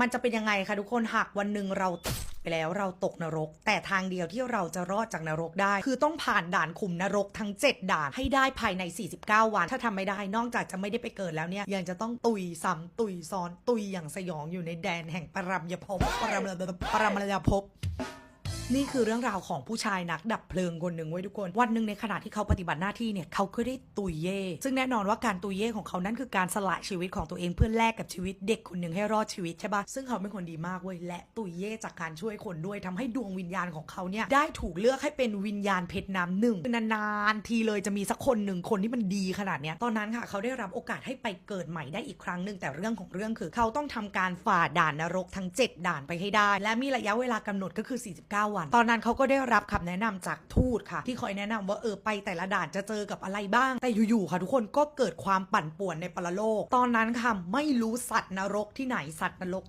มันจะเป็นยังไงคะทุกคนหากวันหนึ่งเราไปแล้วเราตกนรก แต่ทางเดียวที่เราจะรอดจากนรกได้ คือต้องผ่านด่านขุมนรกทั้ง 7 ด่านให้ได้ภายใน 49 วัน ถ้าทำไม่ได้นอกจากจะไม่ได้ไปเกิดแล้วเนี่ย ยังจะต้องตุยซ้ำตุยซ้อนตุยอย่างสยองอยู่ในแดนแห่งปรมยภพปรมปรมยภพ นี่คือเรื่องราวของผู้ชายนักดับเพลิงคนหนึ่งไว้ทุกคน วันหนึ่งในขณะที่เขาปฏิบัติหน้าที่เนี่ยเขาก็ได้ตุยเย่ซึ่งแน่นอนว่าการตุยเย่ของเขานั่นคือการสละชีวิตของตัวเองเพื่อแลกกับชีวิตเด็กคนหนึ่งให้รอดชีวิตใช่ปะซึ่งเขาเป็นคนดีมากเว้ยและตุยเย่จากการช่วยคนด้วยทำให้ดวงวิญญาณของเขาเนี่ยได้ถูกเลือกให้เป็นวิญญาณเพชรน้ำหนึ่งนานๆทีเลยจะมีสักคนหนึ่งคนที่มันดีขนาดเนี้ยตอนนั้นค่ะ เขาได้รับโอกาสให้ไปเกิดใหม่ได้อีกครั้งหนึ่งแต่เรื่องของเรื่องคือ เขาต้องทำการฝ่าด่านนรกทั้ง 7 ด่านไปให้ได้ และมีระยะเวลากำหนดก็คือ 49วันตอนนั้นเขาก็ได้รับคำแนะนำจากทูตค่ะ ที่คอยแนะนำว่าเออไปแต่ละด่านจะเจอกับอะไรบ้าง แต่อยู่ๆค่ะทุกคนก็เกิดความปั่นป่วนในปรโลก ตอนนั้นค่ะไม่รู้สัตว์นรกที่ไหนสัตว์นรก